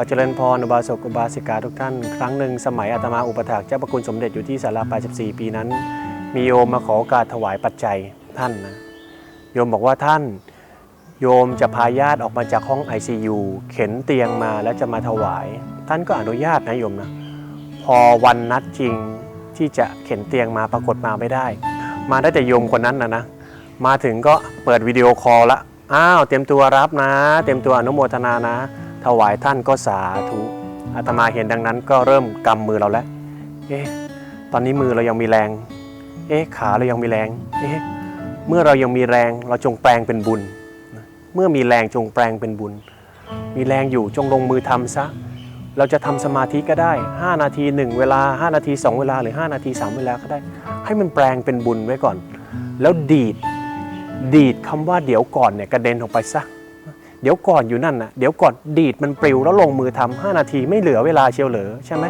อเจริญพรอุบาสกอุบาสิกาทุกท่าน ครั้งหนึ่งสมัยอาตมาอุปถากเจ้าประคุณสมเด็จอยู่ที่ศาลา84 ปีนั้น มีโยมมาขอโอกาสถวายปัจจัยท่านนะโยมบอกว่าท่านโยมจะพาญาติออกมาจากห้อง ICU เข็นเตียงมาแล้วจะมาถวาย ท่านก็อนุญาตนะโยมนะพอวันนัดจริงที่จะเข็นเตียงมาปรากฏมาไม่ได้ มาได้แต่โยมคนนั้นนะนะมาถึงก็เปิดวิดีโอคอลละอ้าวเตรียมตัวรับนะ เตรียมตัวอนุโมทนานะ ถวายท่านก็สาธุอาตมาเห็นดังนั้นก็เริ่มกำมือเราแล้ว เอ๊ะ ตอนนี้มือเรายังมีแรง เอ๊ะ ขาเรายังมีแรง เอ๊ะ เมื่อเรายังมีแรงเราจงแปลงเป็นบุญ เมื่อมีแรงจงแปลงเป็นบุญ มีแรงอยู่จงลงมือทำซะ เราจะทำสมาธิก็ได้ 5 นาที 1 เวลา 5 นาที 2 เวลาหรือ 5 นาที 3 เวลาก็ได้ ให้มันแปลงเป็นบุญไว้ก่อน แล้วดีด ดีดคำว่าเดี๋ยวก่อนเนี่ยกระเด็นออกไปซะ เดี๋ยวก่อนอยู่นั่นน่ะเดี๋ยวก่อนดีดมันปลิวแล้วลงมือทำ5นาทีไม่เหลือเวลาเชียวเหลือใช่ไหม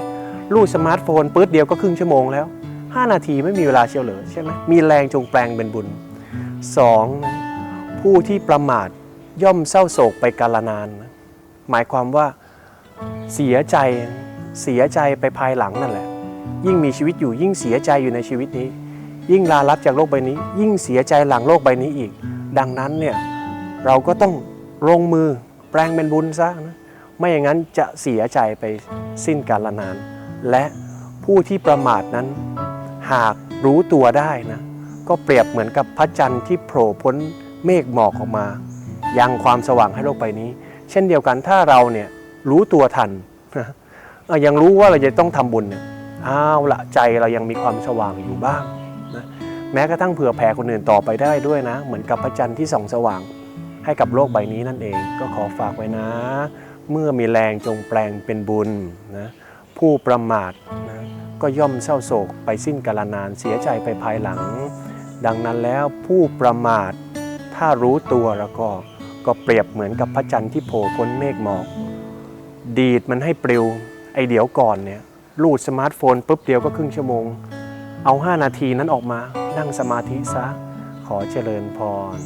ลูดสมาร์ทโฟนปื๊ดเดียวก็ครึ่งชั่วโมงแล้ว 5 นาทีไม่มีเวลาเชียวเหลือใช่ไหมมีแรงจงแปลงเป็นบุญ 2. ผู้ที่ประมาทย่อมเศร้าโศกไปกาลนาน หมายความว่าเสียใจเสียใจไปภายหลังนั่นแหละ ยิ่งมีชีวิตอยู่ยิ่งเสียใจอยู่ในชีวิตนี้ ยิ่งลาลับจากโลกใบนี้ ยิ่งเสียใจหลังโลกใบนี้อีก ดังนั้นเนี่ยเราก็ต้อง ลงมือแปลงเป็นบุญซะนะไม่อย่างนั้นจะเสียใจไปสิ้นกาลนาน และผู้ที่ประมาทนั้น หากรู้ตัวได้นะก็เปรียบเหมือนกับพระจันทร์ที่โผล่พ้นเมฆหมอกออกมา ยังความสว่างให้โลกใบนี้ เช่นเดียวกันถ้าเราเนี่ยรู้ตัวทันนะยังรู้ว่าเราจะต้องทำบุญเนี่ยอ้าวละใจเรายังมีความสว่างอยู่บ้างนะแม้กระทั่งเผื่อแผ่คนอื่นต่อไปได้ด้วยนะ เหมือนกับพระจันทร์ที่ส่องสว่าง ให้กับโลกใบนี้นั่นเองก็ขอฝากไว้นะ เมื่อมีแรงจงแปลงเป็นบุญนะผู้ประมาทนะก็ย่อมเศร้าโศกไปสิ้นกาลนานเสียใจไปภายหลัง ดังนั้นแล้วผู้ประมาทถ้ารู้ตัวแล้วก็ก็เปรียบเหมือนกับพระจันทร์ที่โผล่พ้นเมฆหมอก ดีดมันให้ปลิวไอเดี๋ยวก่อนเนี่ยลูดสมาร์ทโฟนปุ๊บเดียวก็ครึ่งชั่วโมง เอา 5 นาทีนั้นออกมานั่งสมาธิซะ ขอเจริญพร